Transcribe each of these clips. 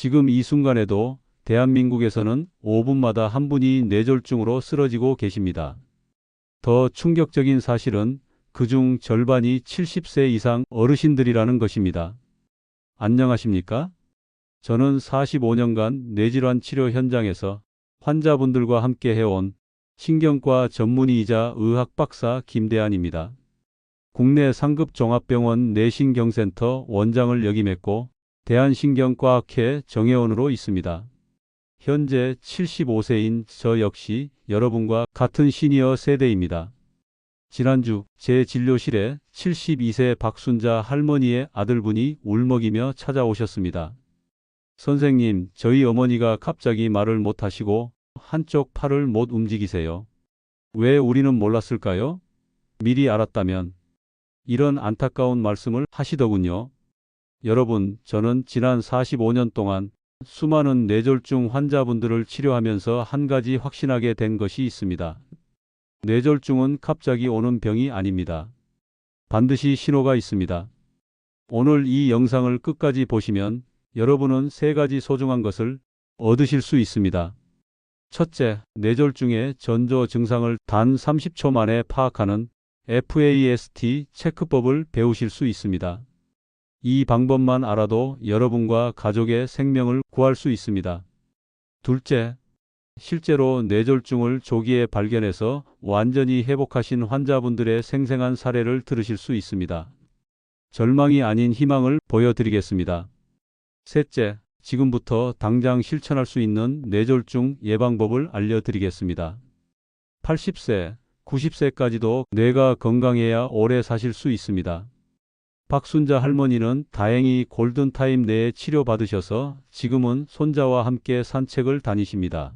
지금 이 순간에도 대한민국에서는 5분마다 한 분이 뇌졸중으로 쓰러지고 계십니다. 더 충격적인 사실은 그중 절반이 70세 이상 어르신들이라는 것입니다. 안녕하십니까? 저는 45년간 뇌질환 치료 현장에서 환자분들과 함께 해온 신경과 전문의이자 의학 박사 김대한입니다. 국내 상급 종합병원 뇌신경센터 원장을 역임했고 대한신경과학회 정회원으로 있습니다. 현재 75세인 저 역시 여러분과 같은 시니어 세대입니다. 지난주 제 진료실에 72세 박순자 할머니의 아들분이 울먹이며 찾아오셨습니다. 선생님, 저희 어머니가 갑자기 말을 못 하시고 한쪽 팔을 못 움직이세요. 왜 우리는 몰랐을까요? 미리 알았다면 이런 안타까운 말씀을 하시더군요. 여러분, 저는 지난 45년 동안 수많은 뇌졸중 환자분들을 치료하면서 한 가지 확신하게 된 것이 있습니다. 뇌졸중은 갑자기 오는 병이 아닙니다. 반드시 신호가 있습니다. 오늘 이 영상을 끝까지 보시면 여러분은 세 가지 소중한 것을 얻으실 수 있습니다. 첫째, 뇌졸중의 전조 증상을 단 30초 만에 파악하는 FAST 체크법을 배우실 수 있습니다. 이 방법만 알아도 여러분과 가족의 생명을 구할 수 있습니다. 둘째, 실제로 뇌졸중을 조기에 발견해서 완전히 회복하신 환자분들의 생생한 사례를 들으실 수 있습니다. 절망이 아닌 희망을 보여드리겠습니다. 셋째, 지금부터 당장 실천할 수 있는 뇌졸중 예방법을 알려드리겠습니다. 80세, 90세까지도 뇌가 건강해야 오래 사실 수 있습니다. 박순자 할머니는 다행히 골든타임 내에 치료받으셔서 지금은 손자와 함께 산책을 다니십니다.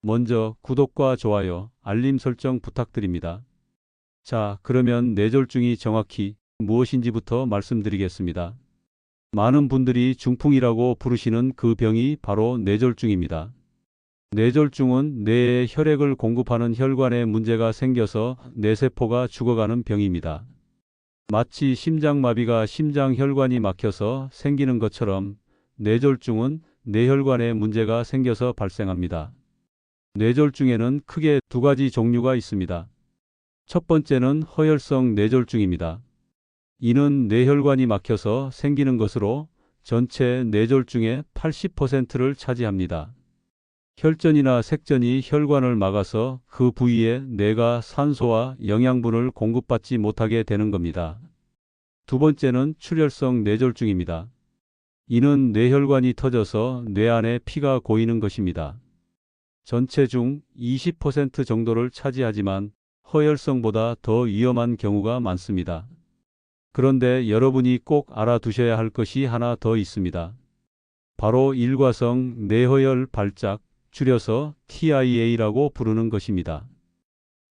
먼저 구독과 좋아요, 알림 설정 부탁드립니다. 자, 그러면 뇌졸중이 정확히 무엇인지부터 말씀드리겠습니다. 많은 분들이 중풍이라고 부르시는 그 병이 바로 뇌졸중입니다. 뇌졸중은 뇌에 혈액을 공급하는 혈관에 문제가 생겨서 뇌세포가 죽어가는 병입니다. 마치 심장마비가 심장혈관이 막혀서 생기는 것처럼 뇌졸중은 뇌혈관에 문제가 생겨서 발생합니다. 뇌졸중에는 크게 두 가지 종류가 있습니다. 첫 번째는 허혈성 뇌졸중입니다. 이는 뇌혈관이 막혀서 생기는 것으로 전체 뇌졸중의 80%를 차지합니다. 혈전이나 색전이 혈관을 막아서 그 부위에 뇌가 산소와 영양분을 공급받지 못하게 되는 겁니다. 두 번째는 출혈성 뇌졸중입니다. 이는 뇌혈관이 터져서 뇌 안에 피가 고이는 것입니다. 전체 중 20% 정도를 차지하지만 허혈성보다 더 위험한 경우가 많습니다. 그런데 여러분이 꼭 알아두셔야 할 것이 하나 더 있습니다. 바로 일과성 뇌허혈 발작, 줄여서 TIA라고 부르는 것입니다.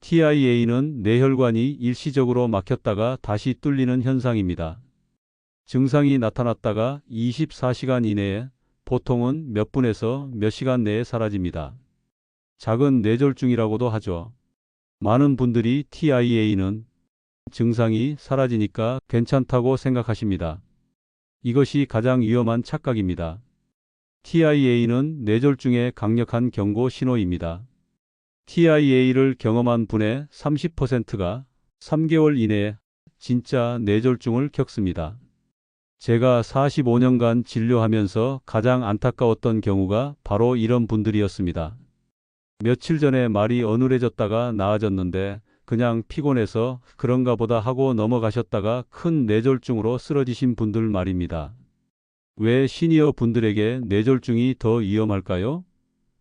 TIA는 뇌혈관이 일시적으로 막혔다가 다시 뚫리는 현상입니다. 증상이 나타났다가 24시간 이내에 보통은 몇 분에서 몇 시간 내에 사라집니다. 작은 뇌졸중이라고도 하죠. 많은 분들이 TIA는 증상이 사라지니까 괜찮다고 생각하십니다. 이것이 가장 위험한 착각입니다. TIA는 뇌졸중의 강력한 경고 신호입니다. TIA를 경험한 분의 30%가 3개월 이내에 진짜 뇌졸중을 겪습니다. 제가 45년간 진료하면서 가장 안타까웠던 경우가 바로 이런 분들이었습니다. 며칠 전에 말이 어눌해졌다가 나아졌는데 그냥 피곤해서 그런가 보다 하고 넘어가셨다가 큰 뇌졸중으로 쓰러지신 분들 말입니다. 왜 시니어 분들에게 뇌졸중이 더 위험할까요?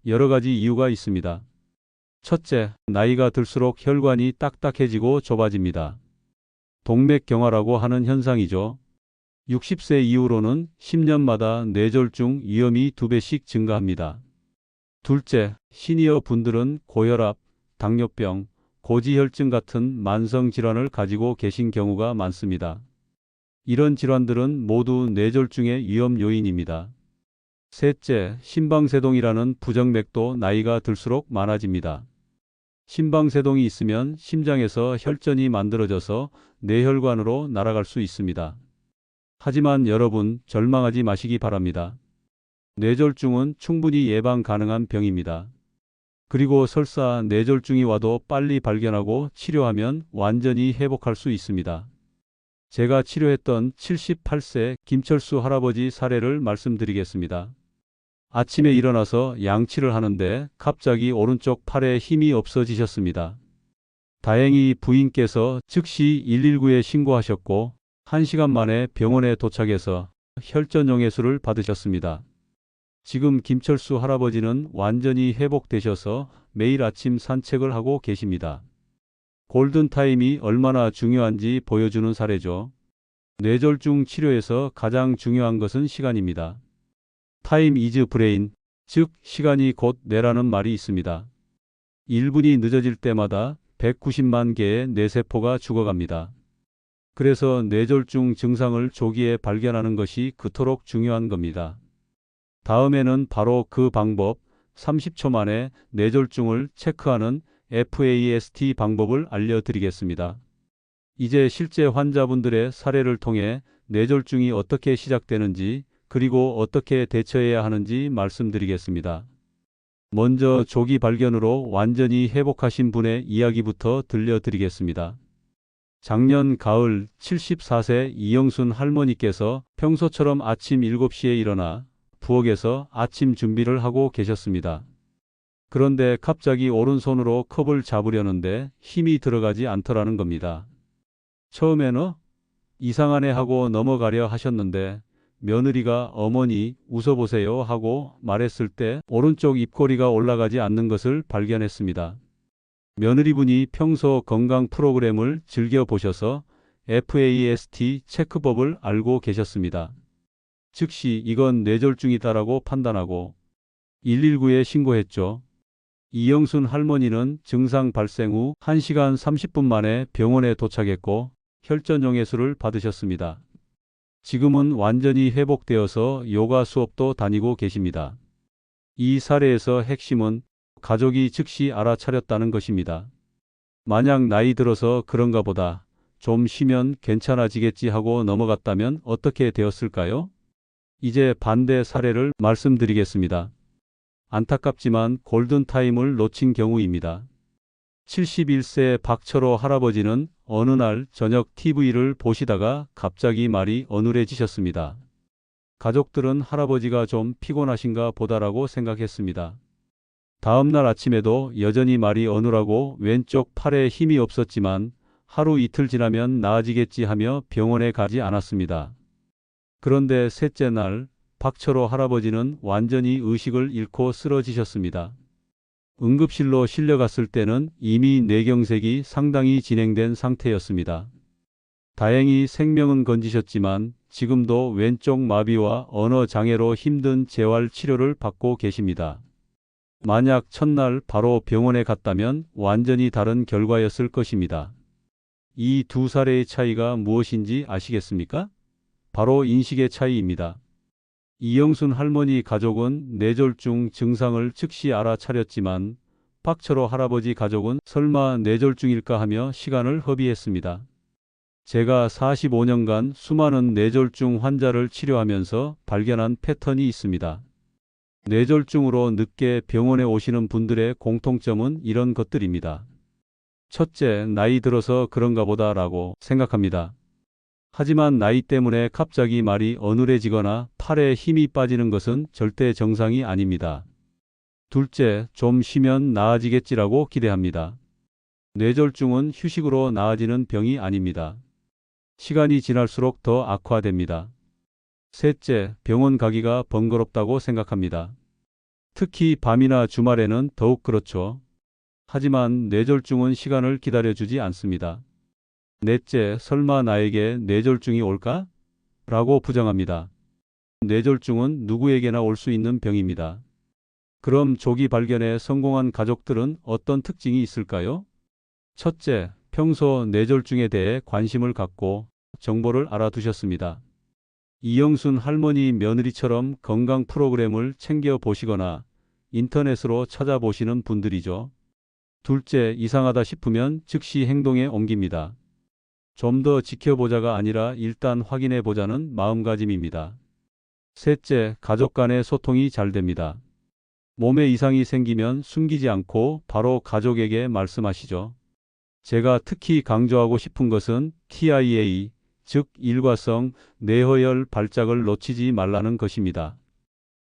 여러 가지 이유가 있습니다. 첫째, 나이가 들수록 혈관이 딱딱해지고 좁아집니다. 동맥경화라고 하는 현상이죠. 60세 이후로는 10년마다 뇌졸중 위험이 2배씩 증가합니다. 둘째, 시니어 분들은 고혈압, 당뇨병, 고지혈증 같은 만성 질환을 가지고 계신 경우가 많습니다. 이런 질환들은 모두 뇌졸중의 위험 요인입니다. 셋째, 심방세동이라는 부정맥도 나이가 들수록 많아집니다. 심방세동이 있으면 심장에서 혈전이 만들어져서 뇌혈관으로 날아갈 수 있습니다. 하지만 여러분 절망하지 마시기 바랍니다. 뇌졸중은 충분히 예방 가능한 병입니다. 그리고 설사 뇌졸중이 와도 빨리 발견하고 치료하면 완전히 회복할 수 있습니다. 제가 치료했던 78세 김철수 할아버지 사례를 말씀드리겠습니다. 아침에 일어나서 양치를 하는데 갑자기 오른쪽 팔에 힘이 없어지셨습니다. 다행히 부인께서 즉시 119에 신고하셨고 1시간 만에 병원에 도착해서 혈전용해수를 받으셨습니다. 지금 김철수 할아버지는 완전히 회복되셔서 매일 아침 산책을 하고 계십니다. 골든타임이 얼마나 중요한지 보여주는 사례죠. 뇌졸중 치료에서 가장 중요한 것은 시간입니다. 타임 이즈 브레인, 즉 시간이 곧 뇌라는 말이 있습니다. 1분이 늦어질 때마다 190만 개의 뇌세포가 죽어갑니다. 그래서 뇌졸중 증상을 조기에 발견하는 것이 그토록 중요한 겁니다. 다음에는 바로 그 방법 30초 만에 뇌졸중을 체크하는 FAST 방법을 알려드리겠습니다. 이제 실제 환자분들의 사례를 통해 뇌졸중이 어떻게 시작되는지 그리고 어떻게 대처해야 하는지 말씀드리겠습니다. 먼저 조기 발견으로 완전히 회복하신 분의 이야기부터 들려드리겠습니다. 작년 가을 74세 이영순 할머니께서 평소처럼 아침 7시에 일어나 부엌에서 아침 준비를 하고 계셨습니다. 그런데 갑자기 오른손으로 컵을 잡으려는데 힘이 들어가지 않더라는 겁니다. 처음에는 이상하네 하고 넘어가려 하셨는데 며느리가 어머니 웃어보세요 하고 말했을 때 오른쪽 입꼬리가 올라가지 않는 것을 발견했습니다. 며느리분이 평소 건강 프로그램을 즐겨 보셔서 FAST 체크법을 알고 계셨습니다. 즉시 이건 뇌졸중이다라고 판단하고 119에 신고했죠. 이영순 할머니는 증상 발생 후 1시간 30분 만에 병원에 도착했고 혈전용해수를 받으셨습니다. 지금은 완전히 회복되어서 요가 수업도 다니고 계십니다. 이 사례에서 핵심은 가족이 즉시 알아차렸다는 것입니다. 만약 나이 들어서 그런가 보다 좀 쉬면 괜찮아지겠지 하고 넘어갔다면 어떻게 되었을까요? 이제 반대 사례를 말씀드리겠습니다. 안타깝지만 골든타임을 놓친 경우입니다. 71세 박철호 할아버지는 어느 날 저녁 TV를 보시다가 갑자기 말이 어눌해지셨습니다. 가족들은 할아버지가 좀 피곤하신가 보다라고 생각했습니다. 다음 날 아침에도 여전히 말이 어눌하고 왼쪽 팔에 힘이 없었지만 하루 이틀 지나면 나아지겠지 하며 병원에 가지 않았습니다. 그런데 셋째 날 박철호 할아버지는 완전히 의식을 잃고 쓰러지셨습니다. 응급실로 실려갔을 때는 이미 뇌경색이 상당히 진행된 상태였습니다. 다행히 생명은 건지셨지만 지금도 왼쪽 마비와 언어 장애로 힘든 재활 치료를 받고 계십니다. 만약 첫날 바로 병원에 갔다면 완전히 다른 결과였을 것입니다. 이 두 사례의 차이가 무엇인지 아시겠습니까? 바로 인식의 차이입니다. 이영순 할머니 가족은 뇌졸중 증상을 즉시 알아차렸지만 박철호 할아버지 가족은 설마 뇌졸중일까 하며 시간을 허비했습니다. 제가 45년간 수많은 뇌졸중 환자를 치료하면서 발견한 패턴이 있습니다. 뇌졸중으로 늦게 병원에 오시는 분들의 공통점은 이런 것들입니다. 첫째, 나이 들어서 그런가 보다라고 생각합니다. 하지만 나이 때문에 갑자기 말이 어눌해지거나 팔에 힘이 빠지는 것은 절대 정상이 아닙니다. 둘째, 좀 쉬면 나아지겠지라고 기대합니다. 뇌졸중은 휴식으로 나아지는 병이 아닙니다. 시간이 지날수록 더 악화됩니다. 셋째, 병원 가기가 번거롭다고 생각합니다. 특히 밤이나 주말에는 더욱 그렇죠. 하지만 뇌졸중은 시간을 기다려주지 않습니다. 넷째, 설마 나에게 뇌졸중이 올까? 라고 부정합니다. 뇌졸중은 누구에게나 올 수 있는 병입니다. 그럼 조기 발견에 성공한 가족들은 어떤 특징이 있을까요? 첫째, 평소 뇌졸중에 대해 관심을 갖고 정보를 알아두셨습니다. 이영순 할머니 며느리처럼 건강 프로그램을 챙겨 보시거나 인터넷으로 찾아보시는 분들이죠. 둘째, 이상하다 싶으면 즉시 행동에 옮깁니다. 좀 더 지켜보자가 아니라 일단 확인해 보자는 마음가짐입니다. 셋째, 가족 간의 소통이 잘 됩니다. 몸에 이상이 생기면 숨기지 않고 바로 가족에게 말씀하시죠. 제가 특히 강조하고 싶은 것은 TIA, 즉 일과성 뇌허열 발작을 놓치지 말라는 것입니다.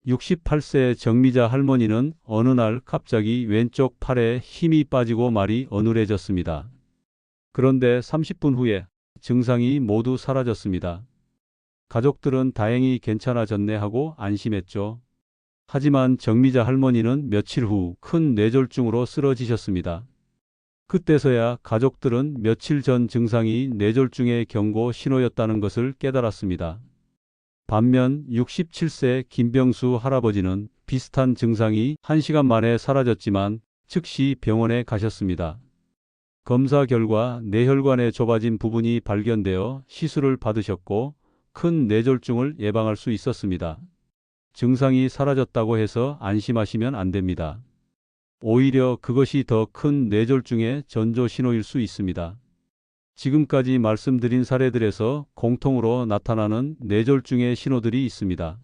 68세 정미자 할머니는 어느 날 갑자기 왼쪽 팔에 힘이 빠지고 말이 어눌해졌습니다. 그런데 30분 후에 증상이 모두 사라졌습니다. 가족들은 다행히 괜찮아졌네 하고 안심했죠. 하지만 정미자 할머니는 며칠 후 큰 뇌졸중으로 쓰러지셨습니다. 그때서야 가족들은 며칠 전 증상이 뇌졸중의 경고 신호였다는 것을 깨달았습니다. 반면 67세 김병수 할아버지는 비슷한 증상이 1시간 만에 사라졌지만 즉시 병원에 가셨습니다. 검사 결과 뇌혈관에 좁아진 부분이 발견되어 시술을 받으셨고 큰 뇌졸중을 예방할 수 있었습니다. 증상이 사라졌다고 해서 안심하시면 안 됩니다. 오히려 그것이 더 큰 뇌졸중의 전조 신호일 수 있습니다. 지금까지 말씀드린 사례들에서 공통으로 나타나는 뇌졸중의 신호들이 있습니다.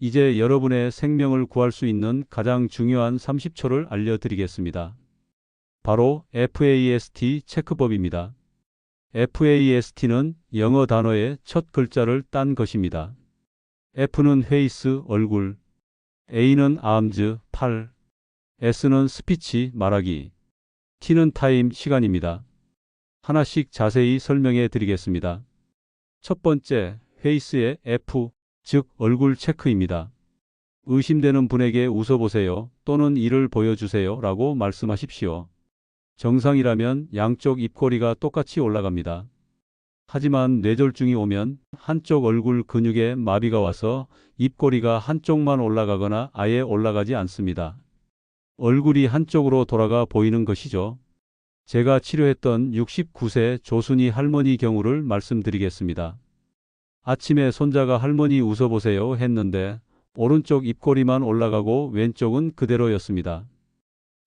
이제 여러분의 생명을 구할 수 있는 가장 중요한 30초를 알려드리겠습니다. 바로 FAST 체크법입니다. FAST는 영어 단어의 첫 글자를 딴 것입니다. F는 페이스, 얼굴, A는 아음즈, 팔, S는 스피치, 말하기, T는 타임, 시간입니다. 하나씩 자세히 설명해 드리겠습니다. 첫 번째, 페이스의 F, 즉 얼굴 체크입니다. 의심되는 분에게 웃어보세요 또는 이를 보여주세요 라고 말씀하십시오. 정상이라면 양쪽 입꼬리가 똑같이 올라갑니다. 하지만 뇌졸중이 오면 한쪽 얼굴 근육에 마비가 와서 입꼬리가 한쪽만 올라가거나 아예 올라가지 않습니다. 얼굴이 한쪽으로 돌아가 보이는 것이죠. 제가 치료했던 69세 조순이 할머니 경우를 말씀드리겠습니다. 아침에 손자가 할머니 웃어보세요 했는데 오른쪽 입꼬리만 올라가고 왼쪽은 그대로였습니다.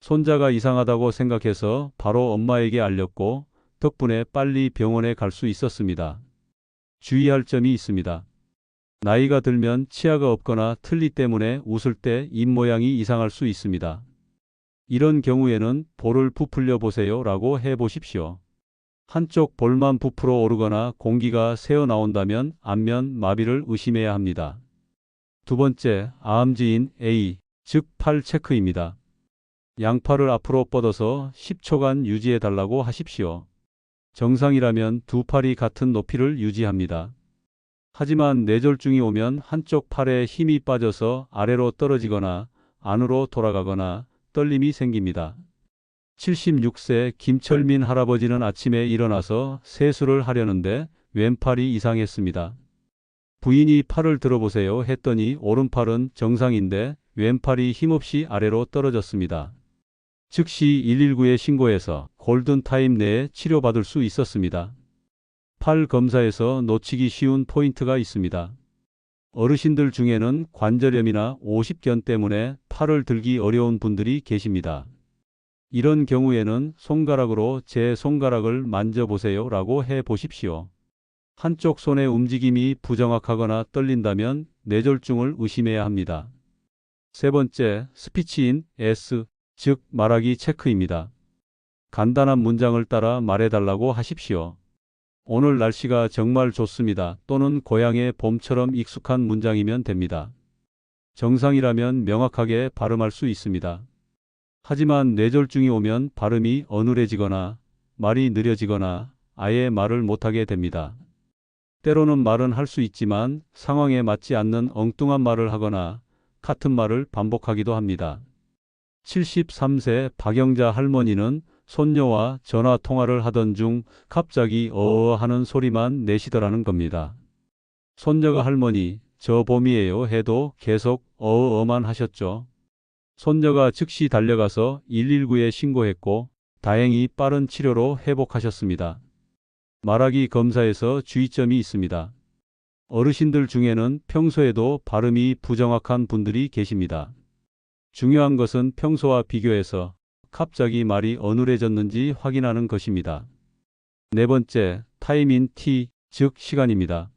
손자가 이상하다고 생각해서 바로 엄마에게 알렸고 덕분에 빨리 병원에 갈 수 있었습니다. 주의할 점이 있습니다. 나이가 들면 치아가 없거나 틀니 때문에 웃을 때 입 모양이 이상할 수 있습니다. 이런 경우에는 볼을 부풀려 보세요 라고 해 보십시오. 한쪽 볼만 부풀어 오르거나 공기가 새어 나온다면 안면 마비를 의심해야 합니다. 두 번째, 아음지인 A, 즉 팔 체크입니다. 양팔을 앞으로 뻗어서 10초간 유지해 달라고 하십시오. 정상이라면 두 팔이 같은 높이를 유지합니다. 하지만 뇌졸중이 오면 한쪽 팔에 힘이 빠져서 아래로 떨어지거나 안으로 돌아가거나 떨림이 생깁니다. 76세 김철민 할아버지는 아침에 일어나서 세수를 하려는데 왼팔이 이상했습니다. 부인이 팔을 들어보세요 했더니 오른팔은 정상인데 왼팔이 힘없이 아래로 떨어졌습니다. 즉시 119에 신고해서 골든타임 내에 치료받을 수 있었습니다. 팔 검사에서 놓치기 쉬운 포인트가 있습니다. 어르신들 중에는 관절염이나 오십견 때문에 팔을 들기 어려운 분들이 계십니다. 이런 경우에는 손가락으로 제 손가락을 만져보세요 라고 해 보십시오. 한쪽 손의 움직임이 부정확하거나 떨린다면 뇌졸중을 의심해야 합니다. 세 번째, 스피치인 S, 즉 말하기 체크입니다. 간단한 문장을 따라 말해달라고 하십시오. 오늘 날씨가 정말 좋습니다. 또는 고향의 봄처럼 익숙한 문장이면 됩니다. 정상이라면 명확하게 발음할 수 있습니다. 하지만 뇌졸중이 오면 발음이 어눌해지거나 말이 느려지거나 아예 말을 못하게 됩니다. 때로는 말은 할 수 있지만 상황에 맞지 않는 엉뚱한 말을 하거나 같은 말을 반복하기도 합니다. 73세 박영자 할머니는 손녀와 전화 통화를 하던 중 갑자기 어어 하는 소리만 내시더라는 겁니다. 손녀가 할머니, 저 봄이에요 해도 계속 어어만 하셨죠. 손녀가 즉시 달려가서 119에 신고했고 다행히 빠른 치료로 회복하셨습니다. 말하기 검사에서 주의점이 있습니다. 어르신들 중에는 평소에도 발음이 부정확한 분들이 계십니다. 중요한 것은 평소와 비교해서 갑자기 말이 어눌해졌는지 확인하는 것입니다. 네 번째, 타임인 T, 즉 시간입니다.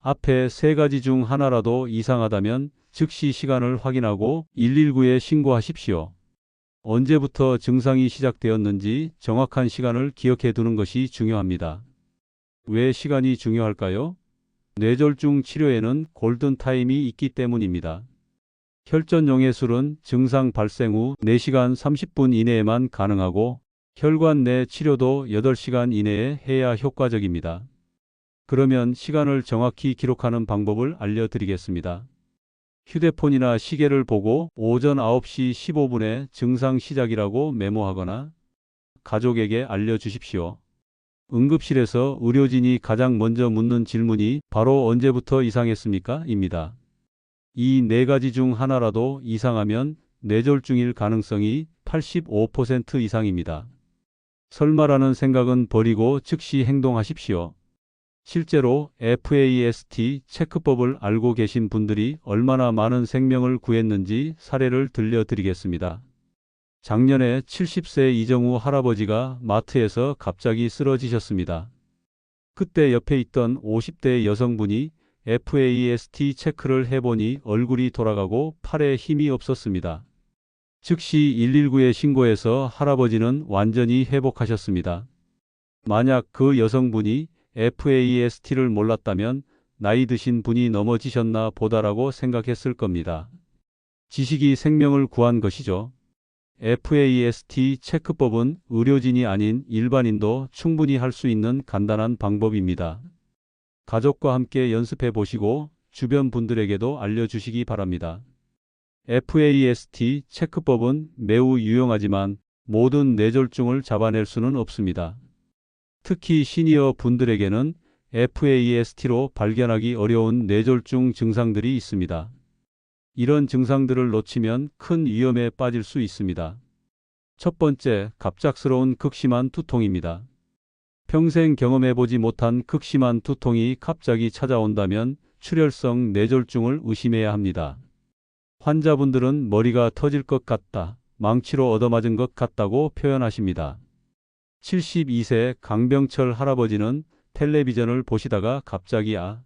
앞에 세 가지 중 하나라도 이상하다면 즉시 시간을 확인하고 119에 신고하십시오. 언제부터 증상이 시작되었는지 정확한 시간을 기억해 두는 것이 중요합니다. 왜 시간이 중요할까요? 뇌졸중 치료에는 골든타임이 있기 때문입니다. 혈전용해술은 증상 발생 후 4시간 30분 이내에만 가능하고 혈관 내 치료도 8시간 이내에 해야 효과적입니다. 그러면 시간을 정확히 기록하는 방법을 알려드리겠습니다. 휴대폰이나 시계를 보고 오전 9시 15분에 증상 시작이라고 메모하거나 가족에게 알려주십시오. 응급실에서 의료진이 가장 먼저 묻는 질문이 바로 언제부터 이상했습니까? 입니다. 이 네 가지 중 하나라도 이상하면 뇌졸중일 가능성이 85% 이상입니다. 설마라는 생각은 버리고 즉시 행동하십시오. 실제로 FAST 체크법을 알고 계신 분들이 얼마나 많은 생명을 구했는지 사례를 들려드리겠습니다. 작년에 70세 이정우 할아버지가 마트에서 갑자기 쓰러지셨습니다. 그때 옆에 있던 50대 여성분이 FAST 체크를 해보니 얼굴이 돌아가고 팔에 힘이 없었습니다. 즉시 119에 신고해서 할아버지는 완전히 회복하셨습니다. 만약 그 여성분이 FAST를 몰랐다면 나이 드신 분이 넘어지셨나 보다라고 생각했을 겁니다. 지식이 생명을 구한 것이죠. FAST 체크법은 의료진이 아닌 일반인도 충분히 할 수 있는 간단한 방법입니다. 가족과 함께 연습해 보시고 주변 분들에게도 알려주시기 바랍니다. FAST 체크법은 매우 유용하지만 모든 뇌졸중을 잡아낼 수는 없습니다. 특히 시니어 분들에게는 FAST로 발견하기 어려운 뇌졸중 증상들이 있습니다. 이런 증상들을 놓치면 큰 위험에 빠질 수 있습니다. 첫 번째, 갑작스러운 극심한 두통입니다. 평생 경험해보지 못한 극심한 두통이 갑자기 찾아온다면 출혈성 뇌졸중을 의심해야 합니다. 환자분들은 머리가 터질 것 같다, 망치로 얻어맞은 것 같다고 표현하십니다. 72세 강병철 할아버지는 텔레비전을 보시다가 갑자기 아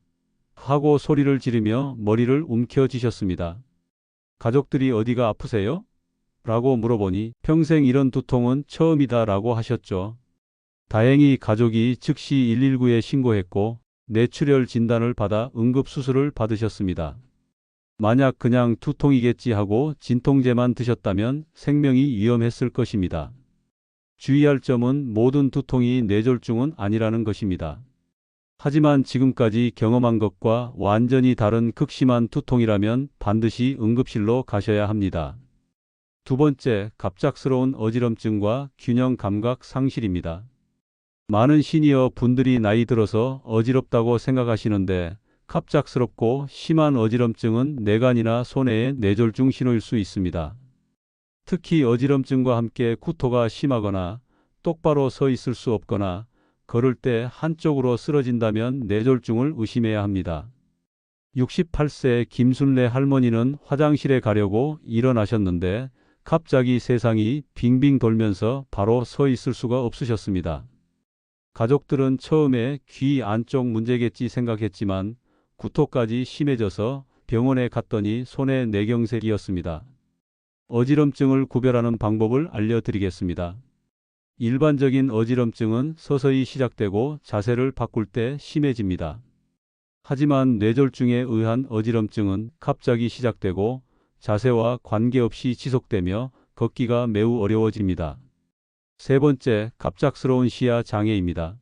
하고 소리를 지르며 머리를 움켜쥐셨습니다. 가족들이 어디가 아프세요? 라고 물어보니 평생 이런 두통은 처음이다 라고 하셨죠. 다행히 가족이 즉시 119에 신고했고 뇌출혈 진단을 받아 응급수술을 받으셨습니다. 만약 그냥 두통이겠지 하고 진통제만 드셨다면 생명이 위험했을 것입니다. 주의할 점은 모든 두통이 뇌졸중은 아니라는 것입니다. 하지만 지금까지 경험한 것과 완전히 다른 극심한 두통이라면 반드시 응급실로 가셔야 합니다. 두 번째, 갑작스러운 어지럼증과 균형 감각 상실입니다. 많은 시니어 분들이 나이 들어서 어지럽다고 생각하시는데 갑작스럽고 심한 어지럼증은 뇌간이나 손해의 뇌졸중 신호일 수 있습니다. 특히 어지럼증과 함께 구토가 심하거나 똑바로 서 있을 수 없거나 걸을 때 한쪽으로 쓰러진다면 뇌졸중을 의심해야 합니다. 68세 김순례 할머니는 화장실에 가려고 일어나셨는데 갑자기 세상이 빙빙 돌면서 바로 서 있을 수가 없으셨습니다. 가족들은 처음에 귀 안쪽 문제겠지 생각했지만 구토까지 심해져서 병원에 갔더니 손에 뇌경색이었습니다. 어지럼증을 구별하는 방법을 알려드리겠습니다. 일반적인 어지럼증은 서서히 시작되고 자세를 바꿀 때 심해집니다. 하지만 뇌졸중에 의한 어지럼증은 갑자기 시작되고 자세와 관계없이 지속되며 걷기가 매우 어려워집니다. 세 번째, 갑작스러운 시야 장애입니다.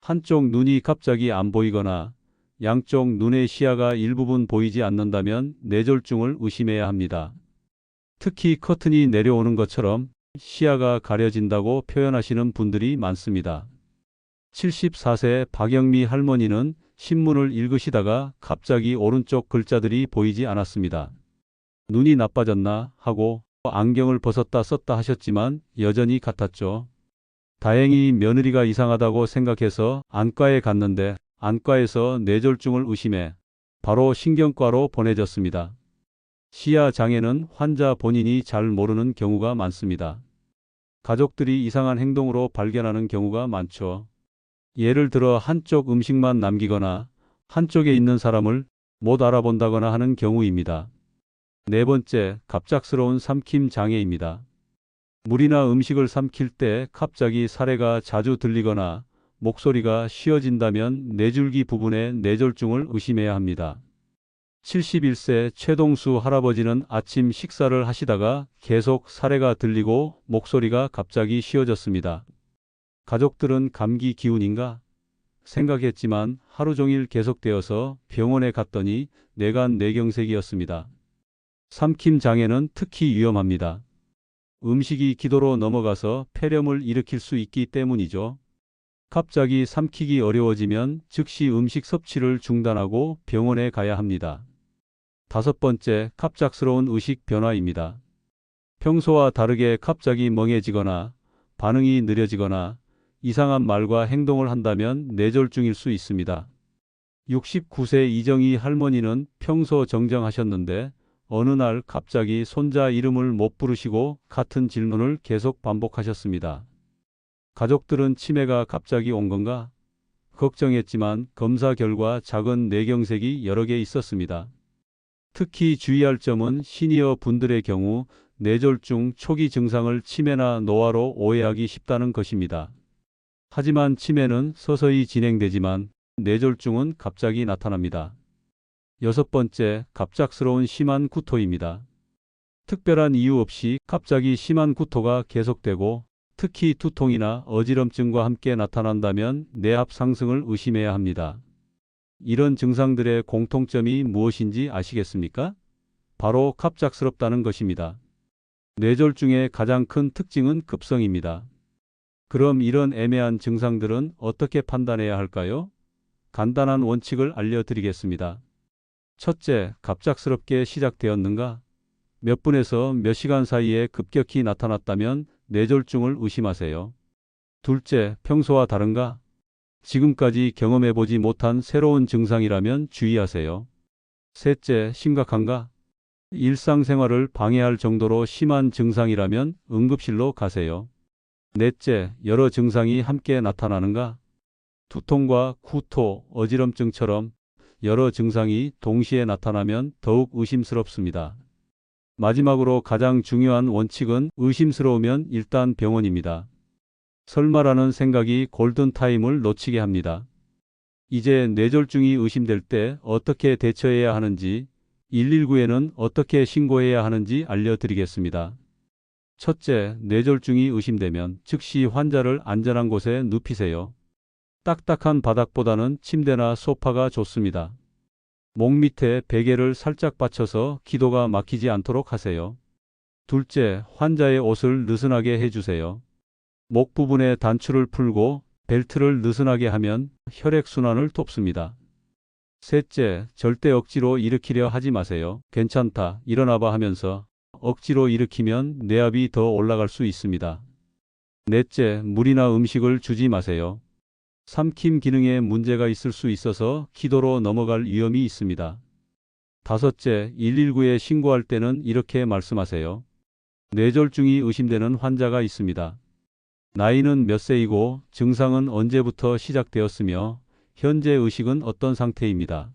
한쪽 눈이 갑자기 안 보이거나 양쪽 눈의 시야가 일부분 보이지 않는다면 뇌졸중을 의심해야 합니다. 특히 커튼이 내려오는 것처럼 시야가 가려진다고 표현하시는 분들이 많습니다. 74세 박영미 할머니는 신문을 읽으시다가 갑자기 오른쪽 글자들이 보이지 않았습니다. 눈이 나빠졌나 하고 안경을 벗었다 썼다 하셨지만 여전히 같았죠. 다행히 며느리가 이상하다고 생각해서 안과에 갔는데 안과에서 뇌졸중을 의심해 바로 신경과로 보내졌습니다. 시야 장애는 환자 본인이 잘 모르는 경우가 많습니다. 가족들이 이상한 행동으로 발견하는 경우가 많죠. 예를 들어 한쪽 음식만 남기거나 한쪽에 있는 사람을 못 알아본다거나 하는 경우입니다. 네 번째, 갑작스러운 삼킴 장애입니다. 물이나 음식을 삼킬 때 갑자기 사례가 자주 들리거나 목소리가 쉬어진다면 뇌줄기 부분의 뇌졸중을 의심해야 합니다. 71세 최동수 할아버지는 아침 식사를 하시다가 계속 사례가 들리고 목소리가 갑자기 쉬어졌습니다. 가족들은 감기 기운인가 생각했지만 하루 종일 계속되어서 병원에 갔더니 뇌간 뇌경색이었습니다. 삼킴 장애는 특히 위험합니다. 음식이 기도로 넘어가서 폐렴을 일으킬 수 있기 때문이죠. 갑자기 삼키기 어려워지면 즉시 음식 섭취를 중단하고 병원에 가야 합니다. 다섯 번째, 갑작스러운 의식 변화입니다. 평소와 다르게 갑자기 멍해지거나 반응이 느려지거나 이상한 말과 행동을 한다면 뇌졸중일 수 있습니다. 69세 이정희 할머니는 평소 정정하셨는데 어느 날 갑자기 손자 이름을 못 부르시고 같은 질문을 계속 반복하셨습니다. 가족들은 치매가 갑자기 온 건가? 걱정했지만 검사 결과 작은 뇌경색이 여러 개 있었습니다. 특히 주의할 점은 시니어 분들의 경우 뇌졸중 초기 증상을 치매나 노화로 오해하기 쉽다는 것입니다. 하지만 치매는 서서히 진행되지만 뇌졸중은 갑자기 나타납니다. 여섯 번째, 갑작스러운 심한 구토입니다. 특별한 이유 없이 갑자기 심한 구토가 계속되고 특히 두통이나 어지럼증과 함께 나타난다면 뇌압 상승을 의심해야 합니다. 이런 증상들의 공통점이 무엇인지 아시겠습니까? 바로 갑작스럽다는 것입니다. 뇌졸중의 가장 큰 특징은 급성입니다. 그럼 이런 애매한 증상들은 어떻게 판단해야 할까요? 간단한 원칙을 알려드리겠습니다. 첫째, 갑작스럽게 시작되었는가? 몇 분에서 몇 시간 사이에 급격히 나타났다면 뇌졸중을 의심하세요. 둘째, 평소와 다른가? 지금까지 경험해보지 못한 새로운 증상이라면 주의하세요. 셋째, 심각한가? 일상생활을 방해할 정도로 심한 증상이라면 응급실로 가세요. 넷째, 여러 증상이 함께 나타나는가? 두통과 구토, 어지럼증처럼 여러 증상이 동시에 나타나면 더욱 의심스럽습니다. 마지막으로 가장 중요한 원칙은 의심스러우면 일단 병원입니다. 설마라는 생각이 골든타임을 놓치게 합니다. 이제 뇌졸중이 의심될 때 어떻게 대처해야 하는지 119에는 어떻게 신고해야 하는지 알려드리겠습니다. 첫째, 뇌졸중이 의심되면 즉시 환자를 안전한 곳에 눕히세요. 딱딱한 바닥보다는 침대나 소파가 좋습니다. 목 밑에 베개를 살짝 받쳐서 기도가 막히지 않도록 하세요. 둘째, 환자의 옷을 느슨하게 해주세요. 목 부분의 단추를 풀고 벨트를 느슨하게 하면 혈액순환을 돕습니다. 셋째, 절대 억지로 일으키려 하지 마세요. 괜찮다, 일어나봐 하면서 억지로 일으키면 뇌압이 더 올라갈 수 있습니다. 넷째, 물이나 음식을 주지 마세요. 삼킴 기능에 문제가 있을 수 있어서 기도로 넘어갈 위험이 있습니다. 다섯째, 119에 신고할 때는 이렇게 말씀하세요. 뇌졸중이 의심되는 환자가 있습니다. 나이는 몇 세이고 증상은 언제부터 시작되었으며 현재 의식은 어떤 상태입니다.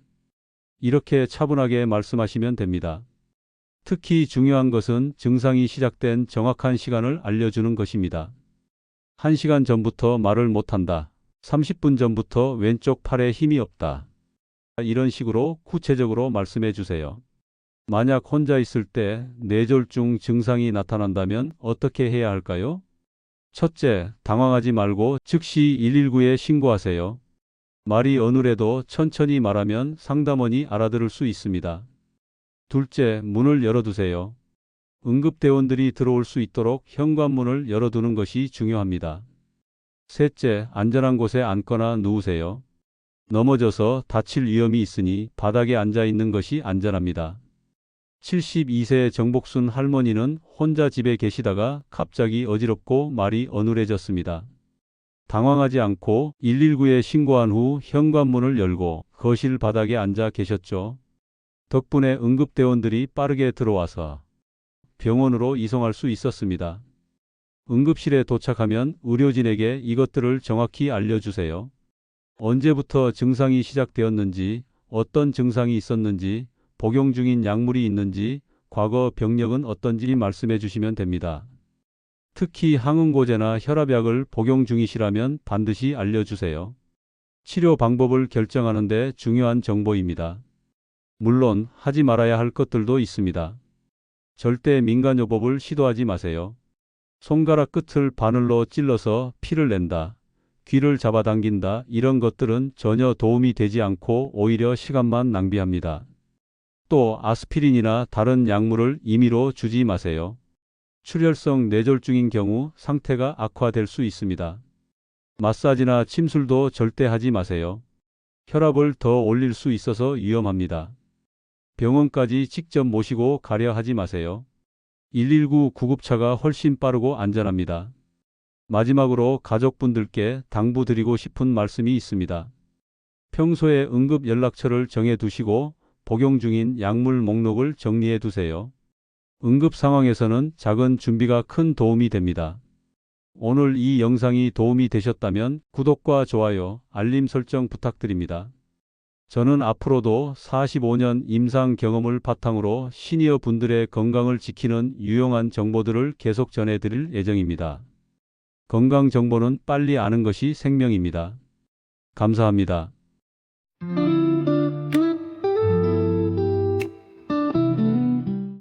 이렇게 차분하게 말씀하시면 됩니다. 특히 중요한 것은 증상이 시작된 정확한 시간을 알려주는 것입니다. 1시간 전부터 말을 못한다. 30분 전부터 왼쪽 팔에 힘이 없다. 이런 식으로 구체적으로 말씀해 주세요. 만약 혼자 있을 때 뇌졸중 증상이 나타난다면 어떻게 해야 할까요? 첫째, 당황하지 말고 즉시 119에 신고하세요. 말이 어눌해도 천천히 말하면 상담원이 알아들을 수 있습니다. 둘째, 문을 열어두세요. 응급대원들이 들어올 수 있도록 현관문을 열어두는 것이 중요합니다. 셋째, 안전한 곳에 앉거나 누우세요. 넘어져서 다칠 위험이 있으니 바닥에 앉아 있는 것이 안전합니다. 72세 정복순 할머니는 혼자 집에 계시다가 갑자기 어지럽고 말이 어눌해졌습니다. 당황하지 않고 119에 신고한 후 현관문을 열고 거실 바닥에 앉아 계셨죠. 덕분에 응급대원들이 빠르게 들어와서 병원으로 이송할 수 있었습니다. 응급실에 도착하면 의료진에게 이것들을 정확히 알려주세요. 언제부터 증상이 시작되었는지, 어떤 증상이 있었는지, 복용 중인 약물이 있는지, 과거 병력은 어떤지 말씀해 주시면 됩니다. 특히 항응고제나 혈압약을 복용 중이시라면 반드시 알려주세요. 치료 방법을 결정하는 데 중요한 정보입니다. 물론 하지 말아야 할 것들도 있습니다. 절대 민간요법을 시도하지 마세요. 손가락 끝을 바늘로 찔러서 피를 낸다. 귀를 잡아당긴다. 이런 것들은 전혀 도움이 되지 않고 오히려 시간만 낭비합니다. 또 아스피린이나 다른 약물을 임의로 주지 마세요. 출혈성 뇌졸중인 경우 상태가 악화될 수 있습니다. 마사지나 침술도 절대 하지 마세요. 혈압을 더 올릴 수 있어서 위험합니다. 병원까지 직접 모시고 가려 하지 마세요. 119 구급차가 훨씬 빠르고 안전합니다. 마지막으로 가족분들께 당부드리고 싶은 말씀이 있습니다. 평소에 응급 연락처를 정해 두시고 복용 중인 약물 목록을 정리해 두세요. 응급 상황에서는 작은 준비가 큰 도움이 됩니다. 오늘 이 영상이 도움이 되셨다면 구독과 좋아요, 알림 설정 부탁드립니다. 저는 앞으로도 45년 임상 경험을 바탕으로 시니어 분들의 건강을 지키는 유용한 정보들을 계속 전해드릴 예정입니다. 건강 정보는 빨리 아는 것이 생명입니다. 감사합니다.